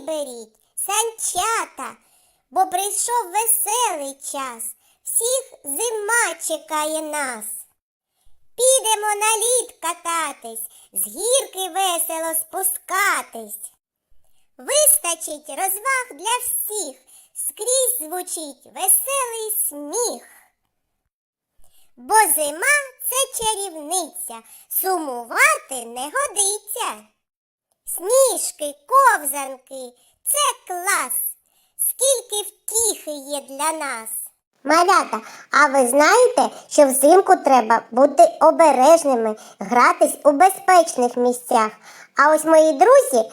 беріть, санчата, бо прийшов веселий час. Всіх зима чекає нас. Підемо на лід кататись, з гірки весело спускатись. Вистачить розваг для всіх, скрізь звучить веселий сміх. Бо зима це чарівниця, сумувати не годиться. Сніжки, ковзанки це клас. Скільки втіхи є для нас. Малята, а ви знаєте, що взимку треба бути обережними, гратись у безпечних місцях. А ось мої друзі,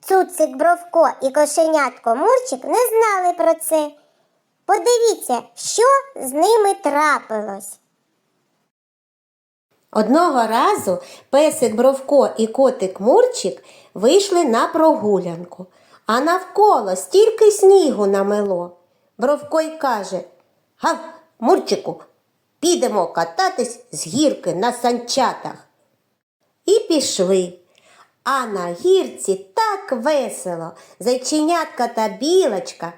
Цуцик Бровко і кошенятко Мурчик не знали про це. Подивіться, що з ними трапилось. Одного разу песик Бровко і котик Мурчик вийшли на прогулянку, а навколо стільки снігу намело. Бровко й каже Гав, Мурчику, підемо кататись з гірки на санчатах. І пішли. А на гірці так весело. Зайченятка та білочка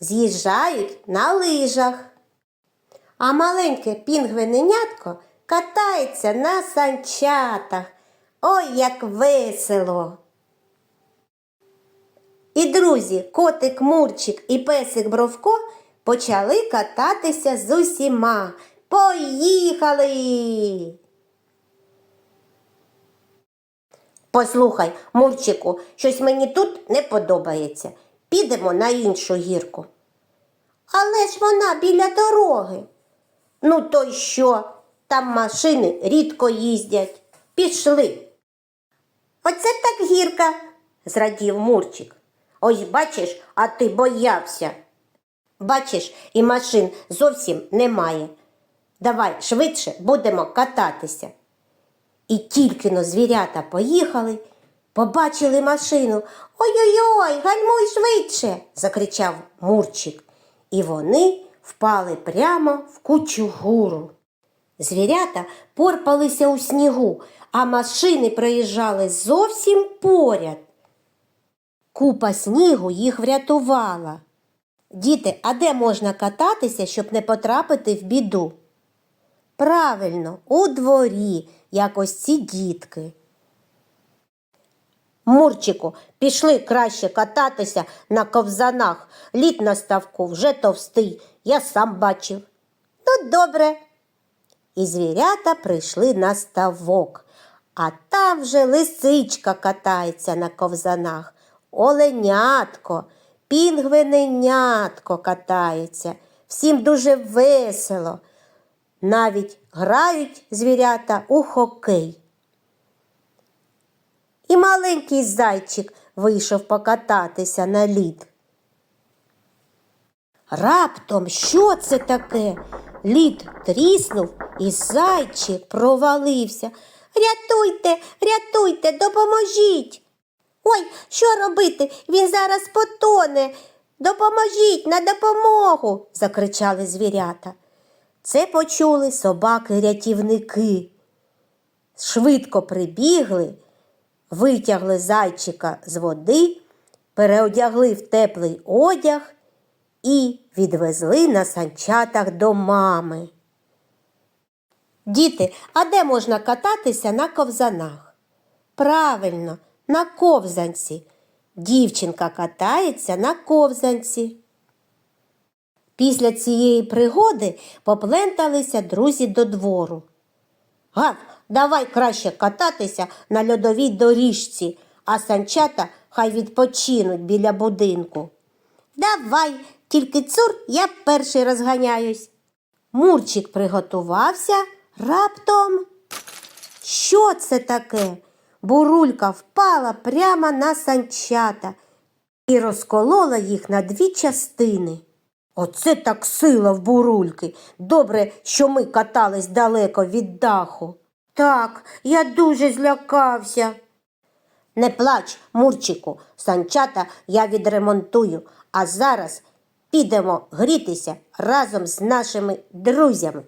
з'їжджають на лижах. А маленьке пінгвиненятко катається на санчатах. Ой, як весело! І друзі, котик Мурчик і песик Бровко почали кататися з усіма. Поїхали! Послухай, Мурчику, щось мені тут не подобається. Підемо на іншу гірку. Але ж вона біля дороги. Ну, то й що? Там машини рідко їздять. Пішли. Оце так гірка, зрадів Мурчик. Ось бачиш, а ти боявся. Бачиш, і машин зовсім немає. Давай швидше будемо кататися. І тільки но звірята поїхали, побачили машину. Ой-ой-ой, гальмуй швидше, закричав Мурчик. І вони впали прямо в кучу гуру. Звірята порпалися у снігу, а машини проїжджали зовсім поряд. Купа снігу їх врятувала. Діти, а де можна кататися, щоб не потрапити в біду? Правильно, у дворі, як ось ці дітки. Мурчику, пішли краще кататися на ковзанах. Лід на ставку вже товстий, я сам бачив. Ну, добре. І звірята прийшли на ставок, а там вже лисичка катається на ковзанах, оленятко, пінгвиненятко катається. Всім дуже весело. Навіть грають звірята у хокей. І маленький зайчик вийшов покататися на лід. Раптом що це таке? Лід тріснув і зайчик провалився. Рятуйте, рятуйте, допоможіть. Ой, що робити? Він зараз потоне. Допоможіть на допомогу, закричали звірята. Це почули собаки-рятівники. Швидко прибігли, витягли зайчика з води, переодягли в теплий одяг і відвезли на санчатах до мами. Діти, а де можна кататися на ковзанах? Правильно, на ковзанці. Дівчинка катається на ковзанці. Після цієї пригоди попленталися друзі до двору. Гав, давай краще кататися на льодовій доріжці, а санчата хай відпочинуть біля будинку. Давай, тільки цур, я перший розганяюсь. Мурчик приготувався раптом. Що це таке? Бурулька впала прямо на санчата і розколола їх на дві частини. Оце так сила в бурульки. Добре, що ми катались далеко від даху. Так, я дуже злякався. Не плач, Мурчику, санчата я відремонтую, а зараз підемо грітися разом з нашими друзями.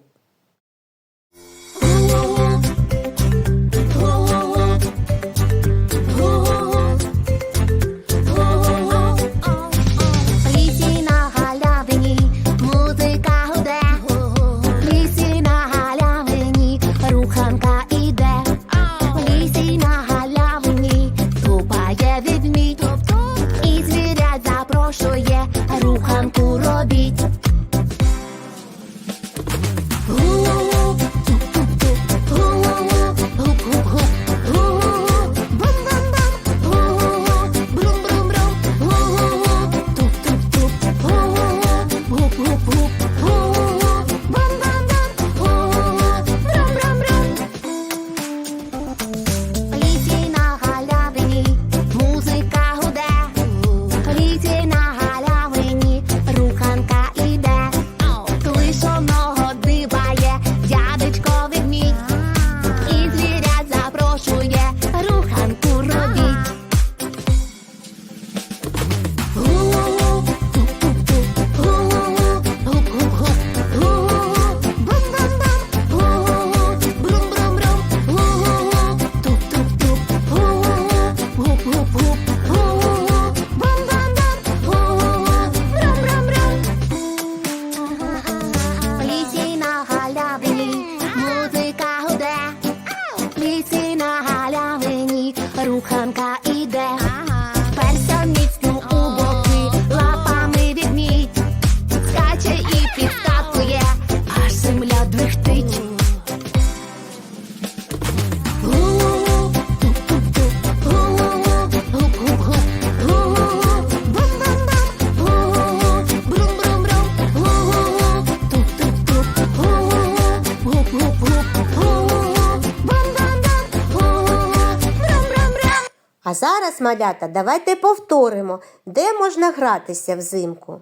Зараз, малята, давайте повторимо, де можна гратися взимку.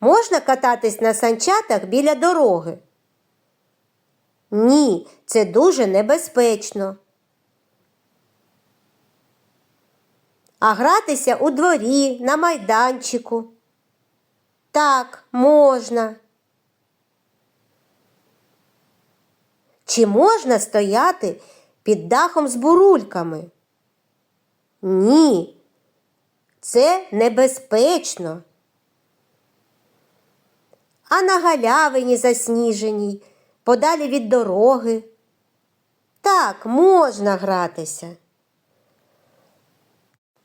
Можна кататись на санчатах біля дороги? Ні, це дуже небезпечно. А гратися у дворі, на майданчику. Так, можна. Чи можна стояти під дахом з бурульками? Ні, це небезпечно. А на галявині засніженій, подалі від дороги. Так, можна гратися.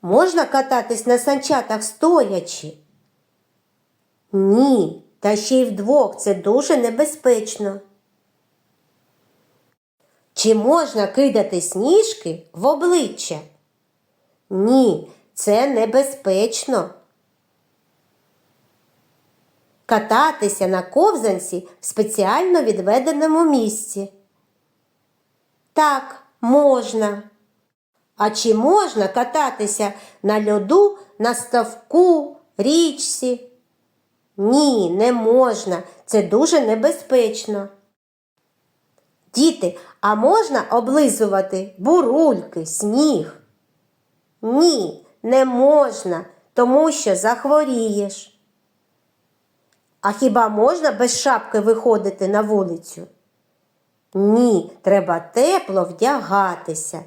Можна кататись на санчатах стоячи? Ні, та ще й вдвох це дуже небезпечно. Чи можна кидати сніжки в обличчя? Ні, це небезпечно. Кататися на ковзанці в спеціально відведеному місці. Так, можна. А чи можна кататися на льоду на ставку, річці? Ні, не можна. Це дуже небезпечно. Діти, а можна облизувати бурульки, сніг? Ні, не можна, тому що захворієш. А хіба можна без шапки виходити на вулицю? Ні, треба тепло вдягатися.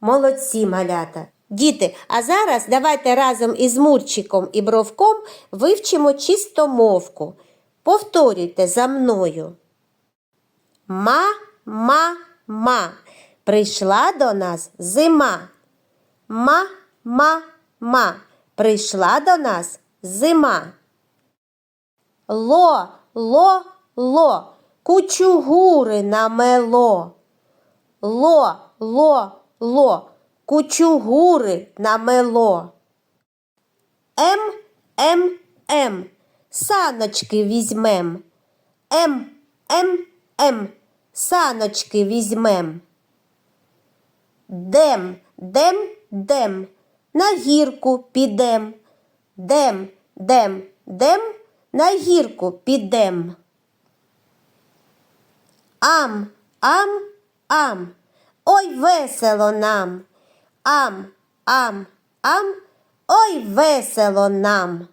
Молодці малята. Діти, а зараз давайте разом із Мурчиком і Бровком вивчимо чистомовку. Повторюйте за мною. Ма, ма. Прийшла до нас зима. Ма, ма, ма. Прийшла до нас зима. Ло, ло, ло. Кучугури намело. Ло, ло, ло. Кучугури намело. Ем, ем, ем. Саночки візьмем. Ем, ем, ем. Саночки візьмем. Дем, дем, дем. На гірку підем. Дем, дем, дем. На гірку підем. Ам, ам, ам. Ой, весело нам. Ам, ам, ам. Ой, весело нам.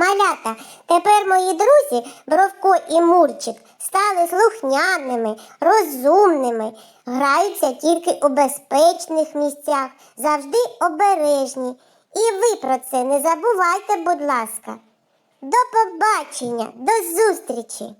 Малята, тепер мої друзі Бровко і Мурчик стали слухняними, розумними, граються тільки у безпечних місцях, завжди обережні. І ви про це не забувайте, будь ласка. До побачення, до зустрічі!